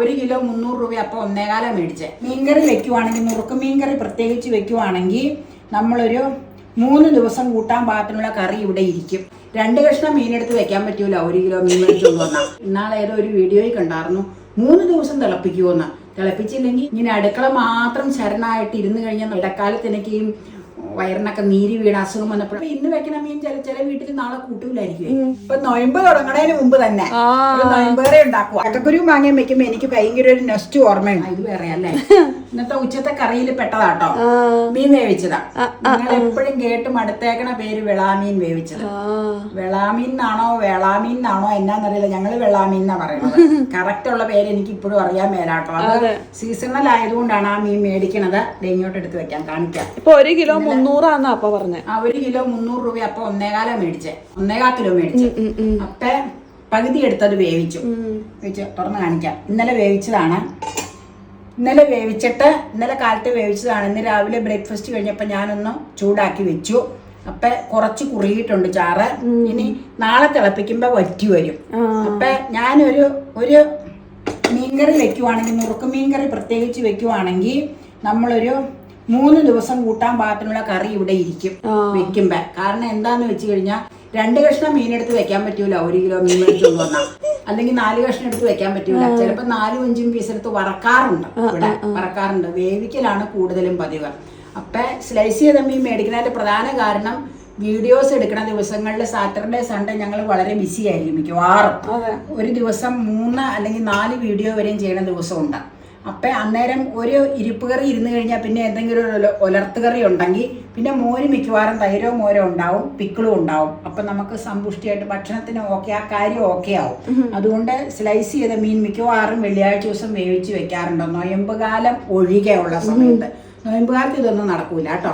ഒരു കിലോ മുന്നൂറ് രൂപ അപ്പൊ ഒന്നേകാലം മേടിച്ചേ. മീൻകറി വെക്കുവാണെങ്കിൽ നുറുക്ക് മീൻകറി പ്രത്യേകിച്ച് വെക്കുവാണെങ്കിൽ നമ്മളൊരു മൂന്ന് ദിവസം കൂട്ടാൻ പാകത്തിനുള്ള കറി ഇവിടെ ഇരിക്കും. രണ്ട് കഷ്ണം മീനെടുത്ത് വെക്കാൻ പറ്റൂല ഒരു കിലോ മീൻ മേടിച്ചുകൊണ്ട് വന്നാൽ ഇന്നാളെ ഒരു വീഡിയോയിൽ കണ്ടായിരുന്നു മൂന്ന് ദിവസം തിളപ്പിക്കുമെന്ന് തിളപ്പിച്ചില്ലെങ്കിൽ ഇങ്ങനെ അടുക്കള മാത്രം ശരണമായിട്ട് ഇരുന്ന് കഴിഞ്ഞാൽ ഇടക്കാലത്ത് എനിക്ക് ഈ വയറിനൊക്കെ നീരി വീട് അസുഖം വന്നപ്പോൾ ഇന്ന് വെക്കണ മീൻ ചില ചില വീട്ടിൽ നാളെ കൂട്ടൂലായിരിക്കും. ഇപ്പൊ നൊയമ്പ് തുടങ്ങണതിന് മുമ്പ് തന്നെ. നൊയമ്പേറെ ഉണ്ടാക്കുക അക്കക്കുരു മാങ്ങയും വെക്കുമ്പോ എനിക്ക് ഭയങ്കര ഒരു നെസ്റ്റ് ഓർമ്മയുണ്ട്. ഇത് വേറെ അല്ലേ? ഇന്നത്തെ ഉച്ചത്തെ കറിയിൽ പെട്ടതാട്ടോ. മീൻ വേവിച്ചതാ. നിങ്ങൾ എപ്പോഴും കേട്ട് മടുത്തേക്കണ പേര് വെളാമീൻ വേവിച്ചത്. വെളാമീൻ എന്നാണോ വേളാമീൻ എന്നാണോ എന്നാന്നറിയില്ല. ഞങ്ങൾ വെളാമീൻ എന്നാ പറയുന്നത്. കറക്റ്റ് ഉള്ള പേര് എനിക്ക് ഇപ്പോഴും അറിയാൻ മേലാട്ടോ. അത് സീസണൽ ആയതുകൊണ്ടാണ് ആ മീൻ മേടിക്കണത്. ഇങ്ങോട്ട് എടുത്ത് വെക്കാൻ കാണിക്കാം. ഇപ്പൊ ഒരു കിലോ മുന്നൂറാന്നാ അപ്പൊ പറഞ്ഞേ. ആ ഒരു കിലോ മുന്നൂറ് രൂപ അപ്പൊ ഒന്നേകാലം മേടിച്ചേ. ഒന്നേകാൽ കിലോ മേടിച്ചു. അപ്പൊ പകുതി എടുത്തത് വേവിച്ചു. വേവിച്ചു തുറന്ന് കാണിക്കാം. ഇന്നലെ വേവിച്ചതാണ്. ഇന്നലെ വേവിച്ചിട്ട് ഇന്നലെ കാലത്ത് വേവിച്ചതാണ്. ഇന്ന് രാവിലെ ബ്രേക്ക്ഫാസ്റ്റ് കഴിഞ്ഞപ്പോൾ ഞാനൊന്ന് ചൂടാക്കി വെച്ചു. അപ്പൊ കുറച്ച് കുറുകിയിട്ടുണ്ട് ചാറ്. ഇനി നാളെ തിളപ്പിക്കുമ്പോ വറ്റി വരും. അപ്പൊ ഞാനൊരു ഒരു മീൻകറി വെക്കുവാണെങ്കിൽ മുറുക്ക് മീൻകറി പ്രത്യേകിച്ച് വെക്കുവാണെങ്കിൽ നമ്മളൊരു മൂന്ന് ദിവസം കൂട്ടാൻ പാകത്തിനുള്ള കറി ഇവിടെ ഇരിക്കും വെക്കുമ്പോ കാരണം എന്താന്ന് വെച്ച് കഴിഞ്ഞാൽ രണ്ട് കഷ്ണം മീനെടുത്ത് വെക്കാൻ പറ്റൂല ഒരു കിലോ മീൻ എടുത്ത് വന്നാൽ അല്ലെങ്കിൽ നാല് കഷ്ണം എടുത്ത് വെക്കാൻ പറ്റൂല. ചിലപ്പോൾ നാലും അഞ്ചും പീസ് എടുത്ത് വറക്കാറുണ്ട് ഇവിടെ വറക്കാറുണ്ട്. വേവിക്കലാണ് കൂടുതലും പതിവ്. അപ്പൊ സ്ലൈസ് ചെയ്ത മീൻ മേടിക്കുന്നതിന്റെ പ്രധാന കാരണം വീഡിയോസ് എടുക്കുന്ന ദിവസങ്ങളിൽ സാറ്റർഡേ സൺഡേ ഞങ്ങൾ വളരെ ബിസി ആയിരിക്കും മിക്കവാറും. ഒരു ദിവസം മൂന്ന് അല്ലെങ്കിൽ നാല് വീഡിയോ വരെയും ചെയ്യുന്ന ദിവസമുണ്ട്. അപ്പം അന്നേരം ഒരു ഇരിപ്പ് കറി ഇരുന്ന് കഴിഞ്ഞാൽ പിന്നെ എന്തെങ്കിലും ഒരു ഒലർത്ത് കറി ഉണ്ടെങ്കിൽ പിന്നെ മോര് മിക്കവാറും തൈരോ മോരോ ഉണ്ടാവും പിക്കിളും ഉണ്ടാവും. അപ്പം നമുക്ക് സമ്പുഷ്ടിയായിട്ട് ഭക്ഷണത്തിന് ഓക്കെ ആ കാര്യം ഓക്കെ ആവും. അതുകൊണ്ട് സ്ലൈസ് ചെയ്ത മീൻ മിക്കവാറും വെള്ളിയാഴ്ച ദിവസം വേവിച്ച് വെക്കാറുണ്ട്. നൊയമ്പ് കാലം ഒഴികെ ഉള്ള സമയത്ത്. നോയമ്പുകാർക്ക് ഇതൊന്നും നടക്കൂല കേട്ടോ.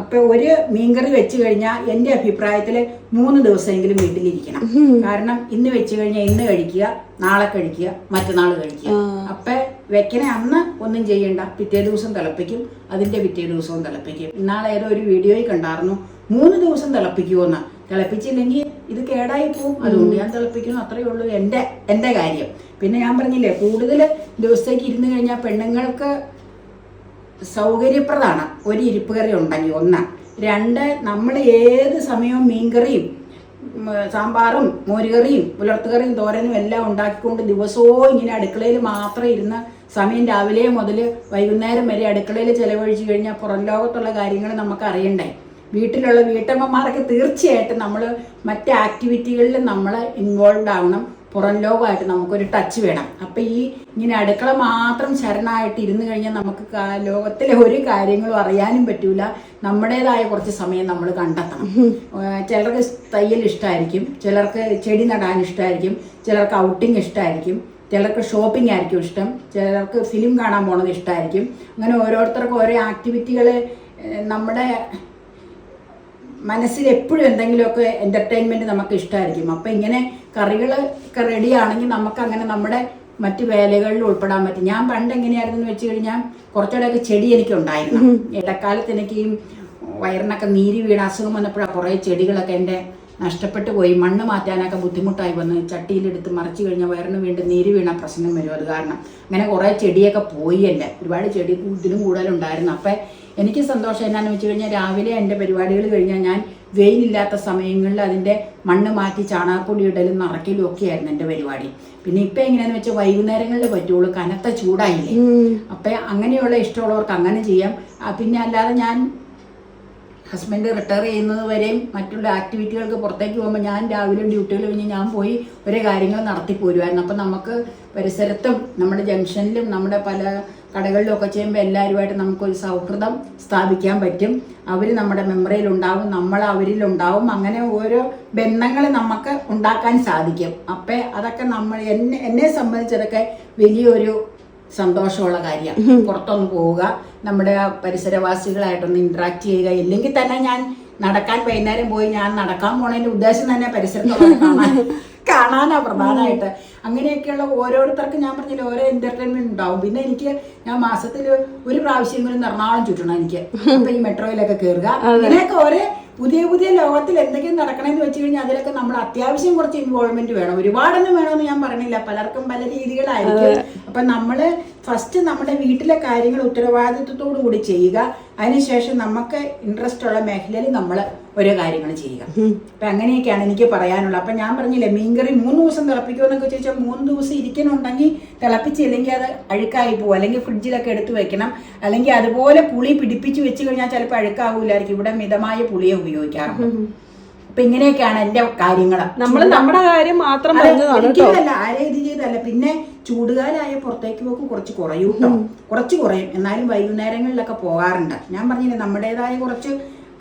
അപ്പൊ ഒരു മീൻകറി വെച്ച് കഴിഞ്ഞാൽ എന്റെ അഭിപ്രായത്തിൽ മൂന്ന് ദിവസമെങ്കിലും വീട്ടിലിരിക്കണം. കാരണം ഇന്ന് വെച്ച് കഴിഞ്ഞാൽ ഇന്ന് കഴിക്കുക നാളെ കഴിക്കുക മറ്റന്നാൾ കഴിക്കുക. അപ്പൊ വെക്കണ അന്ന് ഒന്നും ചെയ്യണ്ട. പിറ്റേ ദിവസം തിളപ്പിക്കും അതിന്റെ പിറ്റേ ദിവസവും തിളപ്പിക്കും. ഇന്നാളെ ഏതോ ഒരു വീഡിയോയിൽ കണ്ടായിരുന്നു മൂന്ന് ദിവസം തിളപ്പിക്കുമെന്ന് തിളപ്പിച്ചില്ലെങ്കിൽ ഇത് കേടായി പോവും. അതുകൊണ്ട് ഞാൻ തിളപ്പിക്കുന്നു അത്രയേ ഉള്ളൂ എന്റെ എന്റെ കാര്യം. പിന്നെ ഞാൻ പറഞ്ഞില്ലേ കൂടുതൽ ദിവസത്തേക്ക് ഇരുന്ന് കഴിഞ്ഞാൽ പെണ്ണുങ്ങൾക്ക് സൗകര്യപ്രദമാണ്. ഒരു ഇരിപ്പ് കറി ഉണ്ടെങ്കിൽ ഒന്ന്. രണ്ട് നമ്മൾ ഏത് സമയവും മീൻകറിയും സാമ്പാറും മോരുകറിയും പുലർത്തുകറിയും തോരനും എല്ലാം ഉണ്ടാക്കിക്കൊണ്ട് ദിവസവും ഇങ്ങനെ അടുക്കളയിൽ മാത്രം ഇരുന്ന് സമയം രാവിലെ മുതൽ വൈകുന്നേരം വരെ അടുക്കളയിൽ ചിലവഴിച്ചു കഴിഞ്ഞാൽ പുറം ലോകത്തുള്ള കാര്യങ്ങൾ നമുക്ക് അറിയണ്ടേ വീട്ടിലുള്ള വീട്ടമ്മമാരൊക്കെ തീർച്ചയായിട്ടും നമ്മൾ മറ്റ് ആക്ടിവിറ്റികളിൽ നമ്മൾ ഇൻവോൾവ് ആവണം. പുറം ലോകമായിട്ട് നമുക്കൊരു ടച്ച് വേണം. അപ്പം ഈ ഇങ്ങനെ അടുക്കള മാത്രം ശരണമായിട്ട് ഇരുന്ന് കഴിഞ്ഞാൽ നമുക്ക് ലോകത്തിലെ ഒരു കാര്യങ്ങളും അറിയാനും പറ്റൂല. നമ്മുടേതായ കുറച്ച് സമയം നമ്മൾ കണ്ടെത്തണം. ചിലർക്ക് തയ്യൽ ഇഷ്ടമായിരിക്കും ചിലർക്ക് ചെടി നടാൻ ഇഷ്ടമായിരിക്കും ചിലർക്ക് ഔട്ടിങ് ഇഷ്ടമായിരിക്കും ചിലർക്ക് ഷോപ്പിംഗ് ആയിരിക്കും ഇഷ്ടം. ചിലർക്ക് ഫിലിം കാണാൻ പോണത് ഇഷ്ടമായിരിക്കും അങ്ങനെ ഓരോരുത്തർക്കും ഓരോ ആക്ടിവിറ്റികൾ നമ്മുടെ മനസ്സിൽ എപ്പോഴും എന്തെങ്കിലുമൊക്കെ എന്റർടൈൻമെന്റ് നമുക്ക് ഇഷ്ടമായിരിക്കും അപ്പോൾ ഇങ്ങനെ കറികൾ ഒക്കെ റെഡി ആണെങ്കിൽ നമുക്ക് അങ്ങനെ നമ്മുടെ മറ്റ് വേലകളിൽ ഉൾപ്പെടാൻ പറ്റും. ഞാൻ പണ്ട് എങ്ങനെയായിരുന്നു എന്ന് വെച്ച് കഴിഞ്ഞാൽ കുറച്ചുകൂടെയൊക്കെ ചെടി എനിക്ക് ഉണ്ടായിരുന്നു. ഇടക്കാലത്ത് എനിക്ക് വയറിനൊക്കെ നീരി വീണ അസുഖം വന്നപ്പോഴാണ് കുറേ ചെടികളൊക്കെ എന്റെ നഷ്ടപ്പെട്ടു പോയി. മണ്ണ് മാറ്റാനൊക്കെ ബുദ്ധിമുട്ടായി വന്ന് ചട്ടിയിലെടുത്ത് മറിച്ച് കഴിഞ്ഞാൽ വയറിന് വീണ്ടും നീര് വീണ പ്രശ്നം വരും. അത് കാരണം അങ്ങനെ കുറേ ചെടിയൊക്കെ പോയി അല്ലേ ഒരുപാട് ചെടി ഇതിലും കൂടുതലുണ്ടായിരുന്നു. അപ്പം എനിക്ക് സന്തോഷം എന്നാന്ന് വെച്ച് കഴിഞ്ഞാൽ രാവിലെ എന്റെ പരിപാടികൾ കഴിഞ്ഞാൽ ഞാൻ വെയിലില്ലാത്ത സമയങ്ങളിൽ അതിന്റെ മണ്ണ് മാറ്റി ചാണകപ്പൊടി ഇടലും നിറയ്ക്കലും ഒക്കെ ആയിരുന്നു എന്റെ പരിപാടി. പിന്നെ ഇപ്പം എങ്ങനെയാന്ന് വെച്ചാൽ വൈകുന്നേരങ്ങളിൽ പറ്റുള്ളൂ. കനത്ത ചൂടായില്ലേ? അപ്പം അങ്ങനെയുള്ള ഇഷ്ടമുള്ളവർക്ക് അങ്ങനെ ചെയ്യാം. പിന്നെ അല്ലാതെ ഞാൻ ഹസ്ബൻഡ് റിട്ടയർ ചെയ്യുന്നത് വരെയും മറ്റുള്ള ആക്ടിവിറ്റികൾക്ക് പുറത്തേക്ക് പോകുമ്പോൾ ഞാൻ രാവിലെ ഡ്യൂട്ടികൾ കഴിഞ്ഞ് ഞാൻ പോയി ഒരേ കാര്യങ്ങൾ നടത്തി പോരുമായിരുന്നു അപ്പം നമുക്ക് പരിസരത്തും നമ്മുടെ ജംഗ്ഷനിലും നമ്മുടെ പല കടകളിലും ഒക്കെ ചെയ്യുമ്പോൾ എല്ലാവരുമായിട്ട് നമുക്കൊരു സൗഹൃദം സ്ഥാപിക്കാൻ പറ്റും. അവർ നമ്മുടെ മെമ്മറിയിൽ ഉണ്ടാവും നമ്മൾ അവരിലുണ്ടാവും അങ്ങനെ ഓരോ ബന്ധങ്ങൾ നമുക്ക് ഉണ്ടാക്കാൻ സാധിക്കും. അപ്പം അതൊക്കെ നമ്മൾ എന്നെ എന്നെ സംബന്ധിച്ചതൊക്കെ വലിയൊരു സന്തോഷമുള്ള കാര്യമാണ് പുറത്തൊന്ന് പോവുക നമ്മുടെ പരിസരവാസികളായിട്ടൊന്ന് ഇന്ററാക്ട് ചെയ്യുക. ഇല്ലെങ്കിൽ തന്നെ ഞാൻ നടക്കാൻ വൈകുന്നേരം പോയി ഞാൻ നടക്കാൻ പോണതിന്റെ ഉദ്ദേശം തന്നെ പരിസരത്ത് കാണാനാ പ്രധാനമായിട്ട്. അങ്ങനെയൊക്കെയുള്ള ഓരോരുത്തർക്കും ഞാൻ പറഞ്ഞില്ല ഓരോ എന്റർടൈൻമെന്റ് ഉണ്ടാവും. പിന്നെ എനിക്ക് ഞാൻ മാസത്തിൽ ഒരു പ്രാവശ്യമെങ്കിലും എറണാകുളം ചുറ്റണം എനിക്ക്. അപ്പൊ ഈ മെട്രോയിലൊക്കെ കയറുക അങ്ങനെയൊക്കെ ഓരോ പുതിയ പുതിയ ലോകത്തിൽ എന്തെങ്കിലും നടക്കണമെന്ന് വെച്ച് കഴിഞ്ഞാൽ അതിലൊക്കെ നമ്മൾ അത്യാവശ്യം കുറച്ച് ഇൻവോൾവ്മെന്റ് വേണം. ഒരുപാടൊന്നും വേണമെന്ന് ഞാൻ പറഞ്ഞില്ല. പലർക്കും പല രീതികളായിരിക്കും. അപ്പൊ നമ്മൾ ഫസ്റ്റ് നമ്മുടെ വീട്ടിലെ കാര്യങ്ങൾ ഉത്തരവാദിത്വത്തോടു കൂടി ചെയ്യുക. അതിനുശേഷം നമുക്ക് ഇൻട്രസ്റ്റ് ഉള്ള മേഖലയിൽ നമ്മൾ ഓരോ കാര്യങ്ങൾ ചെയ്യുക. അപ്പൊ അങ്ങനെയൊക്കെയാണ് എനിക്ക് പറയാനുള്ളത്. അപ്പൊ ഞാൻ പറഞ്ഞില്ലേ മീൻകറി മൂന്ന് ദിവസം തിളപ്പിക്കുമെന്നൊക്കെ ചോദിച്ചാൽ മൂന്ന് ദിവസം ഇരിക്കണുണ്ടെങ്കിൽ തിളപ്പിച്ചില്ലെങ്കിൽ അത് അഴുക്കായി പോകും. അല്ലെങ്കിൽ ഫ്രിഡ്ജിലൊക്കെ എടുത്തു വെക്കണം. അല്ലെങ്കിൽ അതുപോലെ പുളി പിടിപ്പിച്ച് വെച്ച് കഴിഞ്ഞാൽ ചിലപ്പോൾ അഴുക്കാവൂലായിരിക്കും. ഇവിടെ മിതമായ പുളിയെ ഉപയോഗിക്കാറുണ്ട് അപ്പൊ ഇങ്ങനെയൊക്കെയാണ് എന്റെ കാര്യങ്ങൾ. നമ്മൾ നമ്മുടെ കാര്യം മാത്രം ആരെ ഇത് ചെയ്തല്ല പിന്നെ ചൂടുകാലായ പുറത്തേക്ക് പോക്ക് കുറച്ച് കുറയൂട്ടോ കുറച്ച് കുറയും. എന്നാലും വൈകുന്നേരങ്ങളിലൊക്കെ പോകാറുണ്ട്. ഞാൻ പറഞ്ഞില്ലേ നമ്മുടേതായ കുറച്ച്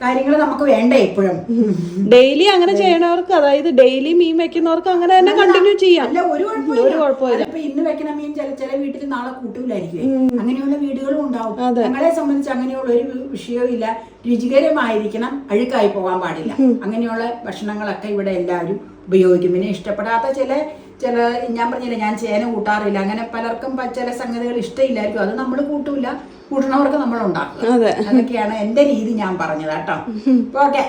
കാര്യങ്ങൾ നമുക്ക് വേണ്ടേ എപ്പോഴും ഡെയിലി അങ്ങനെ ചെയ്യണവർക്ക് അതായത് ഡെയിലി മീൻ വെക്കുന്നവർക്ക് അങ്ങനെ തന്നെ കണ്ടിന്യൂ ചെയ്യാം. ഒരു കുഴപ്പമില്ല. ഇപ്പൊ ഇന്ന് വെക്കണ മീൻ ചില ചില വീട്ടിൽ നാളെ കൂട്ടൂലായിരിക്കും അങ്ങനെയുള്ള വീടുകളും ഉണ്ടാവും. ഞങ്ങളെ സംബന്ധിച്ച് അങ്ങനെയുള്ള ഒരു വിഷയവും ഇല്ല. രുചികരമായിരിക്കണം അഴുക്കായി പോകാൻ പാടില്ല. അങ്ങനെയുള്ള ഭക്ഷണങ്ങളൊക്കെ ഇവിടെ എല്ലാവരും ഉപയോഗിക്കും. പിന്നെ ഇഷ്ടപ്പെടാത്ത ചില ചില ഞാൻ പറഞ്ഞില്ല ഞാൻ ചേന കൂട്ടാറില്ല. അങ്ങനെ പലർക്കും ചില സംഗതികൾ ഇഷ്ടമില്ലായിരിക്കും. അത് നമ്മൾ കൂട്ടൂല. കൂട്ടണവർക്ക് നമ്മൾ ഉണ്ടാക്കും അതൊക്കെയാണ് എന്റെ രീതി ഞാൻ പറഞ്ഞത് കേട്ടോ. ഓക്കെ.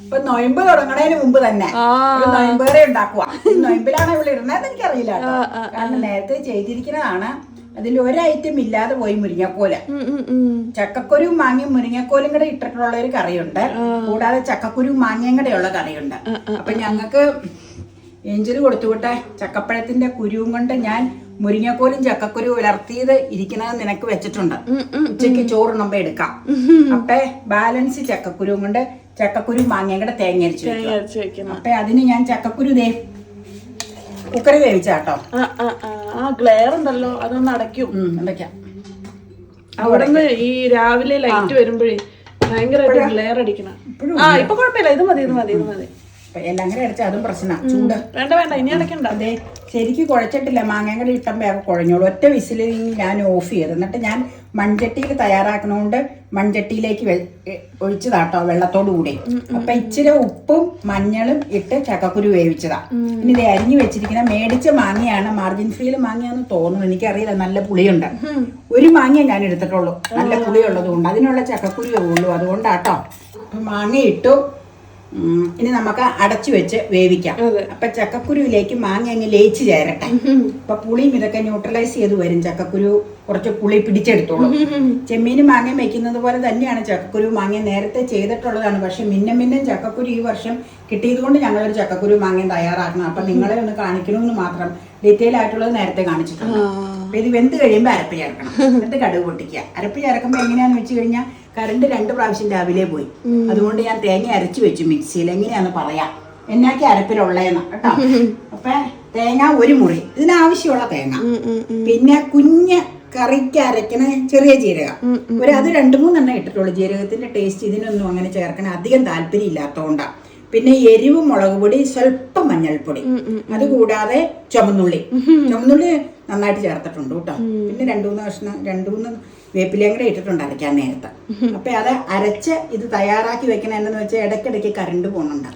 ഇപ്പൊ നൊയമ്പ് തുടങ്ങണതിന് മുമ്പ് തന്നെ നോയമ്പ് നൊയമ്പേറെ ഉണ്ടാക്കുക. നൊയമ്പിലാണ് ഇവിടെ ഇടുന്നതെന്ന് എനിക്കറിയില്ല കേട്ടോ. കാരണം നേരത്തെ ചെയ്തിരിക്കുന്നതാണ്. അതിൽ ഒരു ഐറ്റം ഇല്ലാതെ പോയി മുരിങ്ങക്കോൽ. ചക്കക്കുരു മാങ്ങയും മുരിങ്ങക്കോലും കൂടെ ഇട്ടിട്ടുള്ള ഒരു കറിയുണ്ട് കൂടാതെ ചക്കക്കുരു മാങ്ങയും കൂടെ ഉള്ള കറിയുണ്ട്. അപ്പൊ ഞങ്ങൾക്ക് ഏഞ്ചൽ കൊടുത്തുവിട്ടെ. ചക്കപ്പഴത്തിന്റെ കുരുവും കൊണ്ട് ഞാൻ മുരിങ്ങക്കോലും ചക്കക്കുരു ഉലർത്തിയത് ഇരിക്കുന്നത് നിനക്ക് വെച്ചിട്ടുണ്ട്. ഉച്ചയ്ക്ക് ചോറുണ്ണുമ്പോ എടുക്കാം. അപ്പേ ബാലൻസ് ചക്കക്കുരുവും കൊണ്ട് ചക്കക്കുരു മാങ്ങയും കൂടെ തേങ്ങ അരിച്ചു അപ്പൊ അതിന് ഞാൻ ചക്കക്കുരു ദേ കുക്കറി വേവിച്ചാട്ടോ ആ ഗ്ലെയർ ഉണ്ടല്ലോ അതൊന്ന് അടയ്ക്കും. അവിടെ അവിടുന്ന് ഈ രാവിലെ ലൈറ്റ് വരുമ്പോഴേ ഭയങ്കര ഗ്ലെയർ അടിക്കണം. ആ ഇപ്പൊ കുഴപ്പമില്ല. ഇത് മതി ഇത് മതി ഇത് മതി. എല്ലാം കൂടെ അടിച്ചാൽ അതും പ്രശ്നമാണ് ചൂട്. വേണ്ട വേണ്ട ഇനി അടയ്ക്കണ്ട അതെ ശരിക്ക് കുഴച്ചിട്ടില്ല. മാങ്ങയും കൂടെ ഇട്ടുമ്പോൾ ഒക്കെ കുഴഞ്ഞോളൂ. ഒറ്റ വിസിലിൽ ഞാൻ ഓഫ് ചെയ്ത് എന്നിട്ട് ഞാൻ മൺചട്ടിയിൽ തയ്യാറാക്കണോണ്ട് മൺചട്ടിയിലേക്ക് ഒഴിച്ചതാട്ടോ വെള്ളത്തോടു കൂടി. അപ്പൊ ഇച്ചിരി ഉപ്പും മഞ്ഞളും ഇട്ട് ചക്കക്കുരു വേവിച്ചതാ. ഇനി ഇത് അരിഞ്ഞു വെച്ചിരിക്കുന്ന മേടിച്ച മാങ്ങയാണ്. മാർജിൻ ഫ്രീയിൽ മാങ്ങയാന്ന് തോന്നുന്നു. എനിക്കറിയില്ല. നല്ല പുളിയുണ്ട്. ഒരു മാങ്ങയെ ഞാൻ എടുത്തിട്ടുള്ളൂ. നല്ല പുളിയുള്ളത് കൊണ്ട് അതിനുള്ള ചക്കക്കുരു ഉള്ളൂ. അതുകൊണ്ടാട്ടോ. അപ്പൊ മാങ്ങ ഇട്ടു. ഇനി നമുക്ക് അടച്ചു വെച്ച് വേവിക്കാം. അപ്പൊ ചക്കക്കുരുവിലേക്ക് മാങ്ങ അങ്ങ് ലയിച്ചു ചേരട്ടെ. അപ്പൊ പുളിയും ഇതൊക്കെ ന്യൂട്രലൈസ് ചെയ്ത് വരും. ചക്കക്കുരു കുറച്ച് പുളി പിടിച്ചെടുത്തോളും. ചെമ്മീനും മാങ്ങയും വെക്കുന്നത് പോലെ തന്നെയാണ് ചക്കക്കുരു മാങ്ങ നേരത്തെ ചെയ്തിട്ടുള്ളതാണ്. പക്ഷെ മിന്നം മിന്നം ചക്കക്കുരു ഈ വർഷം കിട്ടിയത് കൊണ്ട് ഞങ്ങളൊരു ചക്കക്കുരു മാങ്ങയും തയ്യാറാക്കണം. അപ്പൊ നിങ്ങളെ ഒന്ന് കാണിക്കണമെന്ന് മാത്രം ഡീറ്റെയിൽ ആയിട്ടുള്ളത് നേരത്തെ കാണിച്ചിട്ടുണ്ട്. അപ്പൊ ഇത് വെന്ത് കഴിയുമ്പോൾ അരപ്പ് ചേർക്കണം. എന്നിട്ട് കടുക് പൊട്ടിക്കുക. അരപ്പ് ചേർക്കുമ്പോൾ എങ്ങനെയാന്ന് വെച്ച് കഴിഞ്ഞാൽ കറണ്ട് രണ്ട് പ്രാവശ്യം രാവിലെ പോയി. അതുകൊണ്ട് ഞാൻ തേങ്ങ അരച്ചു വെച്ചു മിക്സിയിൽ. എങ്ങനെയാന്ന് പറയാം. എന്നാക്കി അരപ്പിലുള്ളതെന്ന് കേട്ടോ. അപ്പൊ തേങ്ങ ഒരു മുറി. ഇതിനാവശ്യമുള്ള തേങ്ങ. പിന്നെ കുഞ്ഞ് കറിക്ക് അരക്കണ ചെറിയ ജീരകം. ഒരു അത് രണ്ട് മൂന്നെണ്ണം ഇട്ടിട്ടുള്ളൂ. ജീരകത്തിന്റെ ടേസ്റ്റ് ഇതിനൊന്നും അങ്ങനെ ചേർക്കണ അധികം താല്പര്യം ഇല്ലാത്തതുകൊണ്ടാണ് പിന്നെ എരിവ് മുളക് പൊടി സ്വല്പം മഞ്ഞൾപ്പൊടി. അത് കൂടാതെ ചുമന്നുള്ളി. ചുമന്നുള്ളി നന്നായിട്ട് ചേർത്തിട്ടുണ്ട് കേട്ടോ. പിന്നെ രണ്ടു മൂന്ന് കഷ്ണം രണ്ടു മൂന്ന് വേപ്പിലയും കൂടെ ഇട്ടിട്ടുണ്ട് അരയ്ക്കാൻ നേരത്തെ. അപ്പൊ അത് അരച്ച് ഇത് തയ്യാറാക്കി വെക്കണ എന്നു വെച്ചാൽ ഇടയ്ക്കിടയ്ക്ക് കറണ്ട് പോകുന്നുണ്ട്.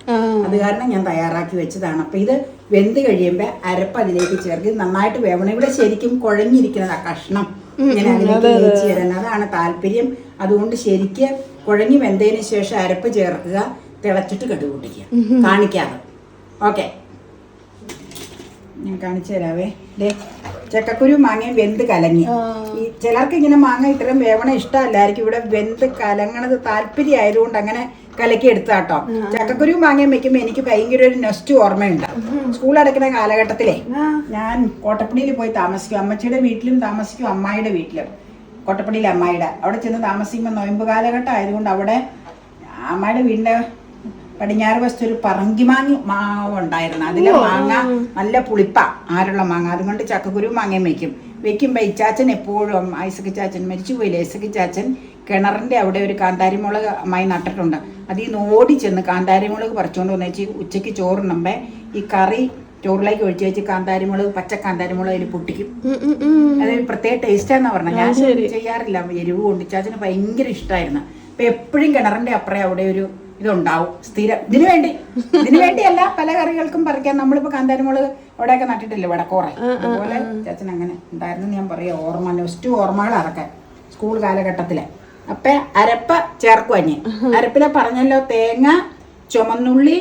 അത് കാരണം ഞാൻ തയ്യാറാക്കി വെച്ചതാണ്. അപ്പൊ ഇത് വെന്ത് കഴിയുമ്പോൾ അരപ്പ് അതിലേക്ക് ചേർത്ത് നന്നായിട്ട് വേവണം. ഇവിടെ ശരിക്കും കുഴഞ്ഞിരിക്കുന്നത് ആ കഷ്ണം ഇങ്ങനെ അതിലേക്ക് തേച്ച് തരാൻ അതാണ് താല്പര്യം. അതുകൊണ്ട് ശരിക്ക് കുഴഞ്ഞു വെന്തതിന് ശേഷം അരപ്പ് ചേർക്കുക തിളച്ചിട്ട് കടുക് പൊട്ടിക്കുക കാണിക്കാതെ. ഓക്കെ. ഞാൻ കാണിച്ചു തരാവേ. ദേ. ചക്കക്കുരു മാങ്ങയും വെന്ത് കലങ്ങി. ഈ ചിലർക്ക് ഇങ്ങനെ മാങ്ങ ഇത്രയും വേവണ ഇഷ്ടമല്ലായിരിക്കും. ഇവിടെ വെന്ത് കലങ്ങണത് താല്പര്യം ആയതുകൊണ്ട് അങ്ങനെ കലക്കി എടുത്താട്ടോ. ചക്കക്കുരു മാങ്ങയും വെക്കുമ്പോൾ എനിക്ക് ഭയങ്കര ഒരു നെസ്റ്റ് ഓർമ്മയുണ്ട്. സ്കൂൾ അടക്കുന്ന കാലഘട്ടത്തിലെ ഞാൻ കോട്ടപ്പണിയിൽ പോയി താമസിക്കും. അമ്മച്ചിയുടെ വീട്ടിലും താമസിക്കും. അമ്മായിയുടെ വീട്ടിലും. കോട്ടപ്പടിയിലെ അമ്മായിയുടെ. അവിടെ ചെന്ന് താമസിക്കുമ്പോൾ നോയമ്പ് കാലഘട്ടം ആയതുകൊണ്ട് അവിടെ അമ്മായിയുടെ വീടിന്റെ പടിഞ്ഞാറ് വശത്ത് ഒരു പറങ്കിമാങ്ങ മാവ് ഉണ്ടായിരുന്നു. അതിലെ മാങ്ങ നല്ല പുളിപ്പ. ആരുള്ള മാങ്ങ? അതുകൊണ്ട് ചക്കക്കുരു മാങ്ങയും വെക്കും വെക്കുമ്പോൾ ഇച്ചാച്ചൻ എപ്പോഴും ഐസക്ക് ചാച്ചൻ മരിച്ചു പോയില്ലേ ഐസക്ക് ചാച്ചൻ കിണറിന്റെ അവിടെ ഒരു കാന്താരിമുളക് അമ്മായി നട്ടിട്ടുണ്ട്. അതിൽ നിന്ന് ഓടി ചെന്ന് കാന്താരിമുളക് പറിച്ചുകൊണ്ട് വന്നു വെച്ച് ഉച്ചയ്ക്ക് ചോറുണ്ണുമ്പേ ഈ കറി ചോറിലേക്ക് ഒഴിച്ച് വെച്ച് കാന്താരിമുളക് പച്ച കാന്താരിമുളക് അതിൽ പൊട്ടിക്കും. അതൊരു പ്രത്യേക ടേസ്റ്റാന്നാ പറഞ്ഞത്. ഞാൻ ചെയ്യാറില്ല. എരിവ് കൊണ്ട് ചാച്ചന് ഭയങ്കര ഇഷ്ടമായിരുന്നു അപ്പൊ എപ്പോഴും കിണറിന്റെ അപ്പുറം അവിടെ ഒരു ഇതുണ്ടാവും. സ്ഥിരം ഇതിനു വേണ്ടി. ഇതിനു വേണ്ടിയല്ല പല കറികൾക്കും പറിക്കാൻ നമ്മളിപ്പോ കാന്താരിമുളക് അവിടെയൊക്കെ നട്ടിട്ടില്ലേ? വടക്കോറെ. അതുപോലെ ചാച്ചൻ അങ്ങനെ ഉണ്ടായിരുന്നു ഞാൻ പറയാം. ഓർമ്മ നെസ്റ്റ് ഓർമ്മകൾ അറക്കാൻ സ്കൂൾ കാലഘട്ടത്തിലെ. അപ്പൊ അരപ്പ ചേർക്കുവഞ്ഞ് അരപ്പിലെ പറഞ്ഞല്ലോ. തേങ്ങ ചുമന്നുള്ളി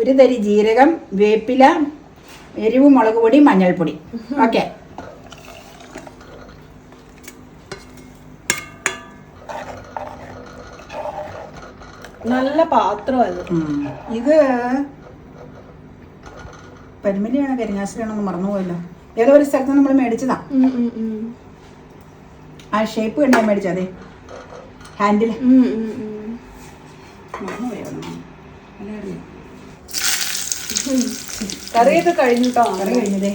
ഒരു തരി ജീരകം വേപ്പില എരിവ് മുളക് പൊടി മഞ്ഞൾപ്പൊടി. ഓക്കെ. നല്ല പാത്രം അത്. ഇത് പരിമലിയാണ് കരിങ്ങാശ്രീയാണോ എന്ന് മറന്നുപോയല്ലോ. ഏതോ ഒരു സ്ഥലത്ത് നമ്മൾ മേടിച്ചതാ. ആ ഷേപ്പ് കണ്ടാ മേടിച്ചതേ ഹാൻഡിൽ കറിയൊക്കെ കഴിഞ്ഞിട്ടോ കറി കഴിഞ്ഞതേ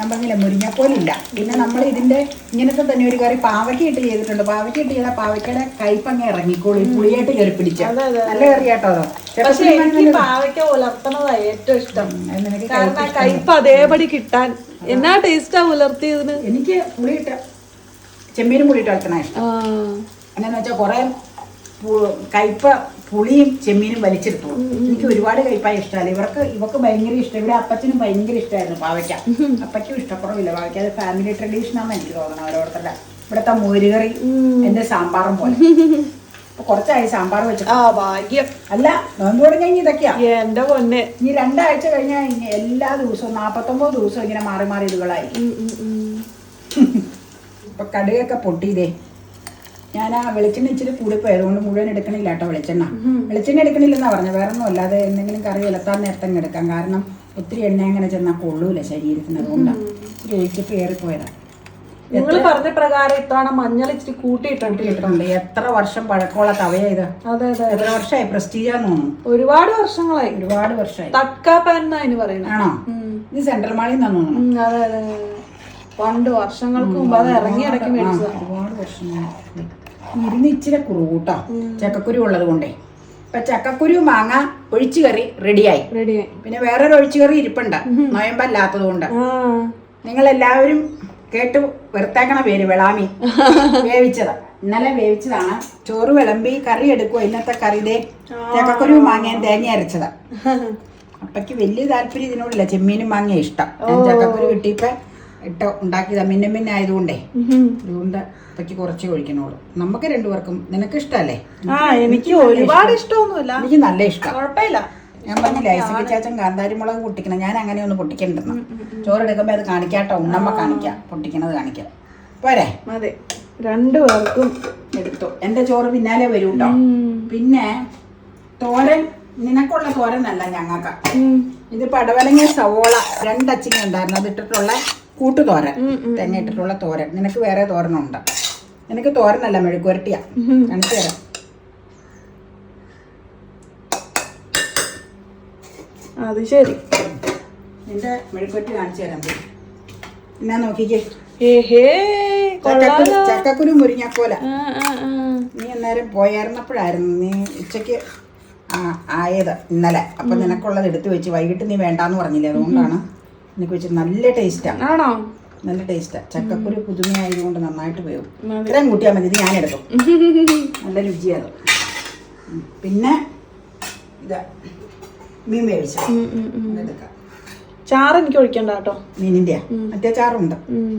ഞാൻ പറഞ്ഞില്ല മുരിങ്ങക്കോലില്ല. പിന്നെ നമ്മൾ ഇതിന്റെ ഇങ്ങനത്തെ തന്നെ ഒരു കറി പാവയ്ക്ക ഇട്ട് ചെയ്തിട്ടുണ്ട്. പാവയ്ക്ക ഇട്ട് ചെയ്താൽ പാവയ്ക്കയുടെ കൈപ്പങ്ങ ഇറങ്ങിക്കോളി പുളിയായിട്ട് കയറി പിടിച്ച. നല്ല കറി കേട്ടോ പക്ഷെ എനിക്ക് പാവയ്ക്ക ഏറ്റവും ഇഷ്ടം. കാരണം കയ്പ് അതേപടി കിട്ടാൻ. എന്നാ ടേസ്റ്റാ ഉലർത്തിയതിന്? എനിക്ക് പുളിയിട്ട ചെമ്മീനും പുളിയിട്ട് വളർത്തണ ഇഷ്ടം. എന്നാന്ന് വെച്ചാൽ കുറെ കയ്പ പുളിയും ചെമ്മീനും വലിച്ചെടുത്തു എനിക്ക് ഒരുപാട് കയ്പായ ഇഷ്ടമല്ല ഇവർക്ക് ഇവർക്ക് ഭയങ്കര ഇഷ്ടം. ഇവിടെ അപ്പച്ചനും ഭയങ്കര ഇഷ്ടമായിരുന്നു പാവയ്ക്ക. അപ്പയ്ക്കും ഇഷ്ടക്കുറവില്ല. പാവയ്ക്ക അത് ഫാമിലി ട്രഡീഷൻ ആണെന്ന് എനിക്ക് തോന്നണം ഓരോരുത്തരുടെ. ഇവിടുത്തെ മോരുകറി എന്റെ സാമ്പാറും പോലെ. കുറച്ചായി സാമ്പാർ വെച്ചു. ആ ഭാഗ്യം. അല്ല നോമ്പ് തുടങ്ങി ഇതൊക്കെയാ. എന്റെ പൊന്നെ. ഇനി രണ്ടാഴ്ച കഴിഞ്ഞാൽ ഇനി എല്ലാ ദിവസവും നാപ്പത്തൊമ്പത് ദിവസവും ഇങ്ങനെ മാറി മാറി ഇതുകളായി. ഇപ്പൊ കടുകൊക്കെ പൊട്ടിയതേ ഞാൻ ആ വെളിച്ചെണ്ണ ഇച്ചിരി കൂടിപ്പോയി അതുകൊണ്ട് മുഴുവൻ എടുക്കണില്ല കേട്ടോ വെളിച്ചെണ്ണ വെളിച്ചെണ്ണ എടുക്കണില്ലെന്നാ പറഞ്ഞത്. വേറെ ഒന്നും അല്ലാതെ എന്തെങ്കിലും കറി ഇലത്താൻ നേരത്തെ എടുക്കാം. കാരണം ഒത്തിരി എണ്ണ അങ്ങനെ ചെന്നാൽ കൊള്ളൂല ശരീരത്തിന് അതുകൊണ്ടാണ് ഒരു ഒഴിച്ചപ്പോൾ ഏറിപ്പോയതാ നിങ്ങൾ പറഞ്ഞ പ്രകാരം ഇത്തവണ മഞ്ഞൾ ഇച്ചിരി കൂട്ടിയിട്ടുണ്ട്. എത്ര വർഷം പഴക്കമുള്ള തവയാ ഇത്. അതെ അതെ എത്ര വർഷമായി പ്രസ്റ്റീജാന്ന് തോന്നുന്നു. ഒരുപാട് വർഷങ്ങളായി. ഒരുപാട് വർഷമായി തക്കാപ്പാൻ എന്നാ അതിന് പറയുന്നത്? ആണോ? ഇത് സെൻട്രൽ മാളിൽ നിന്നാന്ന് തോന്നുന്നു അതെ അതെ. പണ്ട് വർഷങ്ങൾക്ക് മുമ്പ് അത് ഇറങ്ങി ഇടയ്ക്ക് ഒരുപാട് വർഷങ്ങൾ ഇരുന്ന് ഇച്ചിരി കുറുകൂട്ടോ. ചക്കക്കുരു ഉള്ളത് കൊണ്ടേ. ഇപ്പൊ ചക്കക്കുരു മാങ്ങ ഒഴിച്ചു കറി റെഡിയായി റെഡിയായി പിന്നെ വേറൊരു ഒഴിച്ചു കറി ഇരിപ്പുണ്ട് നോയമ്പല്ലാത്തത് കൊണ്ട്. നിങ്ങൾ എല്ലാവരും കേട്ട് വെറുത്തേക്കണ പേര് വെളാമി. വേവിച്ചത്. ഇന്നലെ വേവിച്ചതാണ്. ചോറ് വിളമ്പി കറി എടുക്കുക ഇന്നത്തെ കറി ദേ ചക്കക്കുരു മാങ്ങയും തേങ്ങ അരച്ചത്. അപ്പക്ക് വലിയ താല്പര്യം ഇതിനോടില്ല. ചെമ്മീനും മാങ്ങ ഇഷ്ടം. ചക്കക്കുരു കിട്ടിയപ്പോ ഇട്ട് ഉണ്ടാക്കിയതാ മിന്നെ മിന്നെ ആയതുകൊണ്ടേ. അതുകൊണ്ട് അപ്പയ്ക്ക് കുറച്ച് ഒഴിക്കണോളൂ നമുക്ക് രണ്ടുപേർക്കും നിനക്ക് ഇഷ്ടല്ലേ? ആ എനിക്ക് ഒരുപാട് ഇഷ്ടമൊന്നുമില്ല. എനിക്ക് നല്ല ഇഷ്ടം. കുഴപ്പമില്ല. ഞാൻ പറഞ്ഞില്ല ഐസക്ക് ചാച്ചൻ കാന്താരി മുളക് പൊട്ടിക്കണം. ഞാൻ അങ്ങനെ ഒന്ന് പൊട്ടിക്കണ്ടെന്ന്. ചോറെടുക്കുമ്പോ അത് കാണിക്കാട്ടോ. ഉണ്ണമ്മ കാണിക്കാം. പൊട്ടിക്കണത് കാണിക്കാം. പോരെ? അതെ. രണ്ടുപേർക്കും എടുത്തു. എന്റെ ചോറ് പിന്നാലെ വരും കേട്ടോ പിന്നെ തോരൻ നിനക്കുള്ള തോരനല്ല ഞങ്ങൾക്ക് ഇത് പടവലങ്ങ സവോള. രണ്ടച്ചിങ്ങ ഉണ്ടായിരുന്നു. അത് ഇട്ടിട്ടുള്ള കൂട്ടുതോരൻ തേങ്ങ ഇട്ടിട്ടുള്ള തോരൻ. നിനക്ക് വേറെ തോരനുണ്ട്? നിനക്ക് തോരനല്ല മെഴുക്കുരട്ടിയാ കാണിച്ചു തരാം. അത് ശരി. നിന്റെ മെഴുക്കുരട്ടി കാണിച്ചു തരാം. എന്നാ നോക്കിക്കേ. ചക്കക്കുരു മുരിങ്ങക്കോല. നീ അന്നേരം പോയായിരുന്നപ്പോഴായിരുന്നു നീ ഉച്ചയ്ക്ക് ആ, ആയത് ഇന്നലെ. അപ്പൊ നിനക്കുള്ളത് എടുത്തു വെച്ച് വൈകിട്ട് നീ വേണ്ടാന്ന് പറഞ്ഞില്ലേ? അതുകൊണ്ടാണ് നിനക്ക് വെച്ച് നല്ല ടേസ്റ്റാണ് ആണോ? നല്ല ടേസ്റ്റാ ചക്കക്കുരു പുതുമയായതുകൊണ്ട് നന്നായിട്ട് വേവും ഇത്രയും കൂട്ടിയാൽ മതി ഇത് ഞാനെടുക്കും നല്ല രുചിയത് പിന്നെ ഇതാ മീൻ വേവിച്ച. ചാറ് എനിക്ക് ഒഴിക്കണ്ട കേട്ടോ. മീനിന്റെ മറ്റേ ചാറുണ്ട്. ഉം.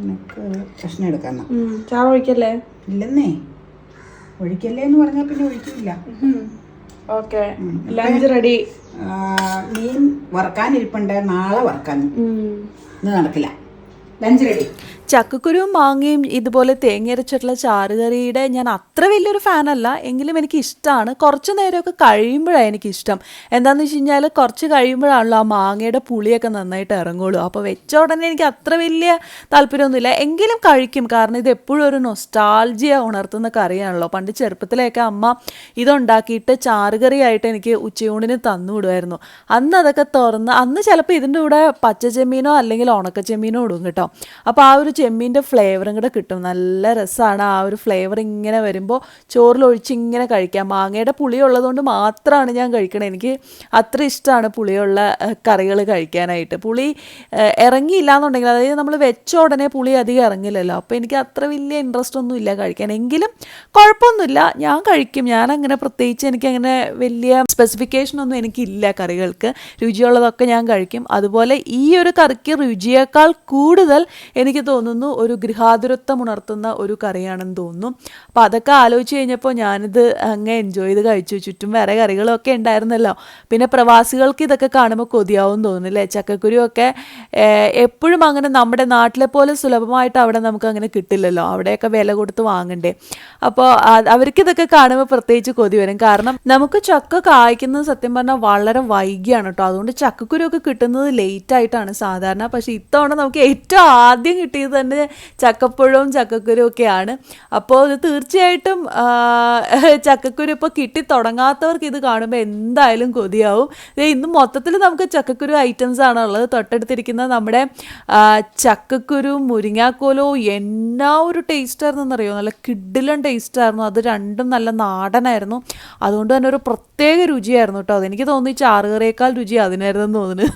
നിനക്ക് കഷ്ണം എടുക്കാന്ന. ചാറ് ഒഴിക്കല്ലേ? ഇല്ലെന്നേ. ഒഴിക്കല്ലേ എന്ന് പറഞ്ഞാൽ പിന്നെ ഒഴിക്കില്ല ഓക്കെ. Lunch ready. മീൻ മീൻ വറക്കാനിരിപ്പുണ്ട് നാളെ വറക്കാൻ. ഇന്ന് നടക്കില്ല. ലഞ്ച് റെഡി ചക്കക്കുരുവും മാങ്ങയും ഇതുപോലെ തേങ്ങയരച്ചിട്ടുള്ള ചാറുകറിയുടെ ഞാൻ അത്ര വലിയൊരു ഫാനല്ല. എങ്കിലും എനിക്ക് ഇഷ്ടമാണ് കുറച്ച് നേരമൊക്കെ കഴിയുമ്പോഴാണ് എനിക്കിഷ്ടം. എന്താണെന്ന് വെച്ച് കഴിഞ്ഞാൽ കുറച്ച് കഴിയുമ്പോഴാണല്ലോ ആ മാങ്ങയുടെ പുളിയൊക്കെ നന്നായിട്ട് ഇറങ്ങുള്ളൂ. അപ്പോൾ വെച്ച ഉടനെ എനിക്ക് അത്ര വലിയ താല്പര്യമൊന്നുമില്ല. എങ്കിലും കഴിക്കും. കാരണം ഇത് എപ്പോഴും ഒരു നൊസ്റ്റാൾജിയ ഉണർത്തുന്ന കറിയാണല്ലോ പണ്ട് ചെറുപ്പത്തിലെയൊക്കെ അമ്മ ഇതുണ്ടാക്കിയിട്ട് ചാറുകറിയായിട്ട് എനിക്ക് ഉച്ചയൂണിന് തന്നു വിടുമായിരുന്നു. അന്ന് അതൊക്കെ തുറന്ന് അന്ന് ചിലപ്പോൾ ഇതിന്റെ കൂടെ പച്ച ചെമ്മീനോ അല്ലെങ്കിൽ ഉണക്ക ചെമ്മീനോ ഇടും കേട്ടോ. അപ്പോൾ ആ ഒരു ചെമ്മീന്റെ ഫ്ലേവറും കൂടെ കിട്ടും. നല്ല രസമാണ് ആ ഒരു ഫ്ലേവർ ഇങ്ങനെ വരുമ്പോൾ ചോറിലൊഴിച്ച് ഇങ്ങനെ കഴിക്കാം മാങ്ങയുടെ പുളി ഉള്ളതുകൊണ്ട് മാത്രമാണ് ഞാൻ കഴിക്കണത് എനിക്ക് അത്ര ഇഷ്ടമാണ് പുളിയുള്ള കറികൾ കഴിക്കാനായിട്ട്. പുളി ഇറങ്ങിയില്ല എന്നുണ്ടെങ്കിൽ അതായത് നമ്മൾ വെച്ച ഉടനെ പുളി അധികം ഇറങ്ങില്ലല്ലോ. അപ്പോൾ എനിക്ക് അത്ര വലിയ ഇൻട്രസ്റ്റ് ഒന്നും ഇല്ല കഴിക്കാൻ. എങ്കിലും കുഴപ്പമൊന്നുമില്ല. ഞാൻ കഴിക്കും. ഞാൻ അങ്ങനെ പ്രത്യേകിച്ച് എനിക്കങ്ങനെ വലിയ സ്പെസിഫിക്കേഷൻ ഒന്നും എനിക്കില്ല കറികൾക്ക്. രുചിയുള്ളതൊക്കെ ഞാൻ കഴിക്കും. അതുപോലെ ഈ ഒരു കറിക്ക് രുചിയേക്കാൾ കൂടുതൽ എനിക്ക് തോന്നുന്നു ഒരു ഗൃഹാതുരത്വം ഉണർത്തുന്ന ഒരു കറിയാണെന്ന് തോന്നുന്നു. അപ്പോൾ അതൊക്കെ ആലോചിച്ച് കഴിഞ്ഞപ്പോൾ ഞാനിത് അങ്ങ് എൻജോയ് ചെയ്ത് കഴിച്ചു. ചുറ്റും വേറെ കറികളൊക്കെ ഉണ്ടായിരുന്നല്ലോ. പിന്നെ പ്രവാസികൾക്ക് ഇതൊക്കെ കാണുമ്പോൾ കൊതിയാവും തോന്നുന്നു അല്ലേ ചക്കക്കുരുവൊക്കെ എപ്പോഴും അങ്ങനെ നമ്മുടെ നാട്ടിലെ പോലെ സുലഭമായിട്ട് അവിടെ നമുക്ക് അങ്ങനെ കിട്ടില്ലല്ലോ. അവിടെയൊക്കെ വില കൊടുത്ത് വാങ്ങണ്ടേ. അപ്പോൾ അവർക്ക് ഇതൊക്കെ കാണുമ്പോൾ പ്രത്യേകിച്ച് കൊതി വരും. കാരണം നമുക്ക് ചക്ക കായ്ക്കുന്നത് സത്യം പറഞ്ഞാൽ വളരെ വൈകിയാണ് കേട്ടോ. അതുകൊണ്ട് ചക്കക്കുരുവൊക്കെ കിട്ടുന്നത് ലേറ്റ് ആയിട്ടാണ് സാധാരണ. പക്ഷേ ഇത്തവണ നമുക്ക് ഏറ്റവും ആദ്യം കിട്ടിയത് തന്നെ ചക്കപ്പഴവും ചക്കക്കുരും ഒക്കെയാണ്. അപ്പോൾ ഇത് തീർച്ചയായിട്ടും ചക്കക്കുരു ഇപ്പോൾ കിട്ടി തുടങ്ങാത്തവർക്ക് ഇത് കാണുമ്പോൾ എന്തായാലും കൊതിയാവും. ഇന്ന് മൊത്തത്തിൽ നമുക്ക് ചക്കക്കുരു ഐറ്റംസ് ആണുള്ളത് തൊട്ടടുത്തിരിക്കുന്ന നമ്മുടെ ചക്കക്കുരു മുരിങ്ങാക്കോലോ എന്നാ ഒരു ടേസ്റ്റ് ആയിരുന്നു എന്നറിയോ? നല്ല കിഡിലൻ ടേസ്റ്റ് ആയിരുന്നു. അത് രണ്ടും നല്ല നാടനായിരുന്നു. അതുകൊണ്ട് തന്നെ ഒരു പ്രത്യേക രുചിയായിരുന്നു കേട്ടോ. അതെനിക്ക് തോന്നി ചാറുകറിയേക്കാൾ രുചി അതിനായിരുന്നു തോന്നുന്നു.